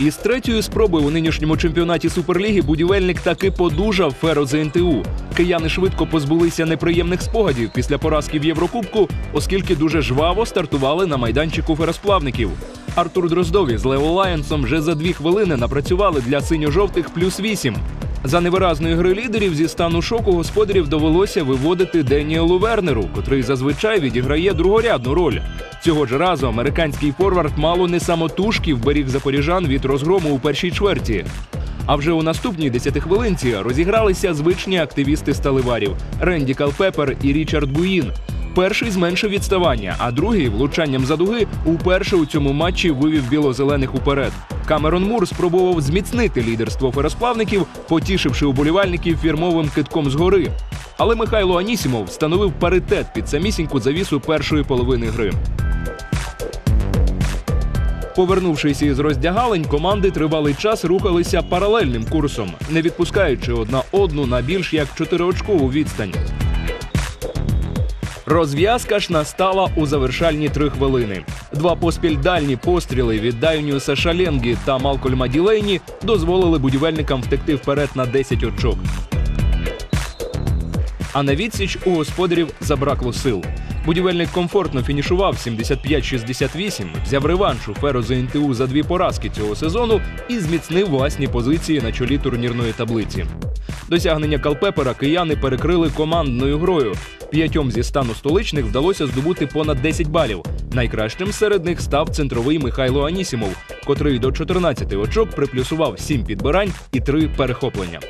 Із третьої спроби у нинішньому чемпіонаті Суперліги будівельник таки подужав Феро НТУ. Кияни швидко позбулися неприємних спогадів після поразки в Єврокубку, оскільки дуже жваво стартували на майданчику феросплавників. Артур Дроздові з Лео Лайонсом вже за дві хвилини напрацювали для синьо-жовтих плюс вісім. За невиразної гри лідерів зі стану шоку господарів довелося виводити Деніелу Вернеру, котрий зазвичай відіграє другорядну роль. Цього ж разу американський форвард мало не самотужки вберіг запоріжан від розгрому у першій чверті. А вже у наступній десятихвилинці розігралися звичні активісти сталиварів Ренді Калпепер і Річард Буїн. Перший зменшив відставання, а другий влучанням за дуги уперше у цьому матчі вивів білозелених уперед. Камерон Мур спробував зміцнити лідерство феросплавників, потішивши уболівальників фірмовим китком згори. Але Михайло Анісімов встановив паритет під самісіньку завісу першої половини гри. Повернувшись із роздягалень, команди тривалий час рухалися паралельним курсом, не відпускаючи одна одну на більш як чотириочкову відстань. Розв'язка ж настала у завершальні три хвилини. Два поспіль дальні постріли від Дайнюса Шаленгі та Малкольма Ділейні дозволили будівельникам втекти вперед на 10 очок. А на відсіч у господарів забракло сил. Будівельник комфортно фінішував 75-68, взяв реванш у Феро ЗНТУ за дві поразки цього сезону і зміцнив власні позиції на чолі турнірної таблиці. Досягнення Калпепера кияни перекрили командною грою. П'ятьом зі стану столичних вдалося здобути понад 10 балів. Найкращим серед них став центровий Михайло Анісімов, котрий до 14 очок приплюсував 7 підбирань і 3 перехоплення.